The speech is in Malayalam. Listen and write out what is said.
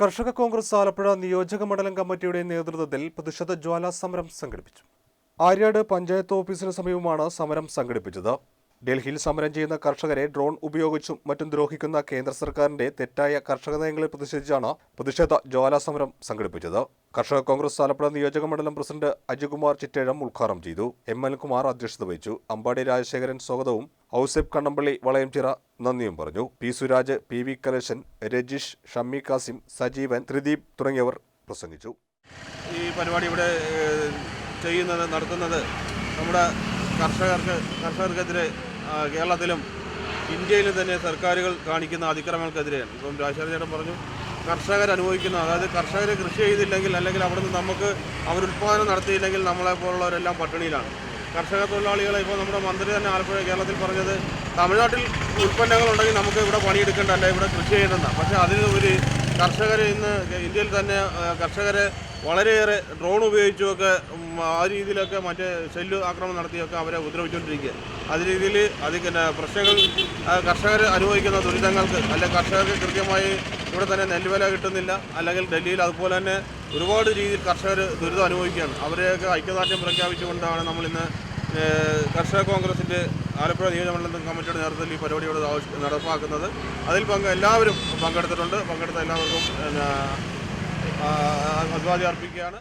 കർഷക കോൺഗ്രസ് ആലപ്പുഴ നിയോജക മണ്ഡലം കമ്മിറ്റിയുടെ നേതൃത്വത്തിൽ പ്രതിഷേധ ജ്വാലാ സമരം സംഘടിപ്പിച്ചു. ആര്യാട് പഞ്ചായത്ത് ഓഫീസിന് സമീപമാണ് സമരം സംഘടിപ്പിച്ചത്. ഡൽഹിയിൽ സമരം ചെയ്യുന്ന കർഷകരെ ഡ്രോൺ ഉപയോഗിച്ചും മറ്റും ദ്രോഹിക്കുന്ന കേന്ദ്ര സർക്കാരിന്റെ തെറ്റായ കർഷക നയങ്ങളിൽ പ്രതിഷേധിച്ചാണ് പ്രതിഷേധ ജ്വാലാ സമരം സംഘടിപ്പിച്ചത്. കർഷക കോൺഗ്രസ് ആലപ്പുഴ നിയോജക മണ്ഡലം പ്രസിഡന്റ് അജികുമാർ ചിറ്റേഴം ഉദ്ഘാടനം ചെയ്തു. എം. എൽ. കുമാർ അധ്യക്ഷത വഹിച്ചു. അമ്പാടി രാജശേഖരൻ സ്വാഗതവും ഔസേബ് കണ്ണമ്പള്ളി വളയംചിറ നന്ദിയും പറഞ്ഞു. P Suraj P V Kaleshan Rajeesh Shammi Kasim Sajeevan Thrideep തുടങ്ങിയവർ പ്രസംഗിച്ചു. ഈ പരിപാടി ഇവിടെ ചെയ്യുന്നത് നടത്തുന്നത് നമ്മുടെ കർഷകർക്ക് കർഷകർക്കെതിരെ കേരളത്തിലും ഇന്ത്യയിലും തന്നെ സർക്കാരുകൾ കാണിക്കുന്ന അതിക്രമങ്ങൾക്കെതിരെയാണ്. ഇപ്പം രാജശേഖര ചേട്ടൻ പറഞ്ഞു കർഷകർ അനുഭവിക്കുന്ന. അതായത് കർഷകർ കൃഷി ചെയ്തില്ലെങ്കിൽ അല്ലെങ്കിൽ അവിടുന്ന് നമുക്ക് അവർ ഉൽപ്പാദനം നടത്തിയില്ലെങ്കിൽ നമ്മളെ പോലുള്ളവരെല്ലാം പട്ടിണിയിലാണ്. കർഷക തൊഴിലാളികളെ ഇപ്പോൾ നമ്മുടെ മന്ത്രി തന്നെ ആലപ്പുഴ കേരളത്തിൽ പറഞ്ഞത് തമിഴ്നാട്ടിൽ ഉൽപ്പന്നങ്ങളുണ്ടെങ്കിൽ നമുക്ക് ഇവിടെ പണിയെടുക്കേണ്ട അല്ല ഇവിടെ കൃഷി ചെയ്യേണ്ടതാണ് പക്ഷേ അതിന് ഒരു കർഷകർ ഇന്ന് ഇന്ത്യയിൽ തന്നെ കർഷകരെ വളരെയേറെ ഡ്രോൺ ഉപയോഗിച്ചുമൊക്കെ ആ രീതിയിലൊക്കെ മറ്റേ ഷെല്ല് ആക്രമണം നടത്തിയൊക്കെ അവരെ ഉപദ്രവിച്ചുകൊണ്ടിരിക്കുക അത് രീതിയിൽ അത് പ്രശ്നങ്ങൾ കർഷകർ അനുഭവിക്കുന്ന ദുരിതങ്ങൾക്ക് അല്ലെങ്കിൽ കർഷകർക്ക് കൃത്യമായി ഇവിടെ തന്നെ നെല്ലുവില കിട്ടുന്നില്ല അല്ലെങ്കിൽ ഡൽഹിയിൽ അതുപോലെ തന്നെ ഒരുപാട് രീതിയിൽ കർഷകർ ദുരിതം അനുഭവിക്കുകയാണ്. അവരെയൊക്കെ ഐക്യദാർഢ്യം പ്രഖ്യാപിച്ചുകൊണ്ടാണ് നമ്മളിന്ന് കർഷക കോൺഗ്രസിന്റെ ആലപ്പുഴ നിയോജകമണ്ഡലം കമ്മിറ്റിയുടെ നേതൃത്വത്തിൽ ഈ പരിപാടിയോട് നടപ്പാക്കുന്നത്. അതിൽ പങ്ക് എല്ലാവരും പങ്കെടുത്തിട്ടുണ്ട്. പങ്കെടുത്ത എല്ലാവർക്കും അഭിവാദ്യം അർപ്പിക്കുകയാണ്.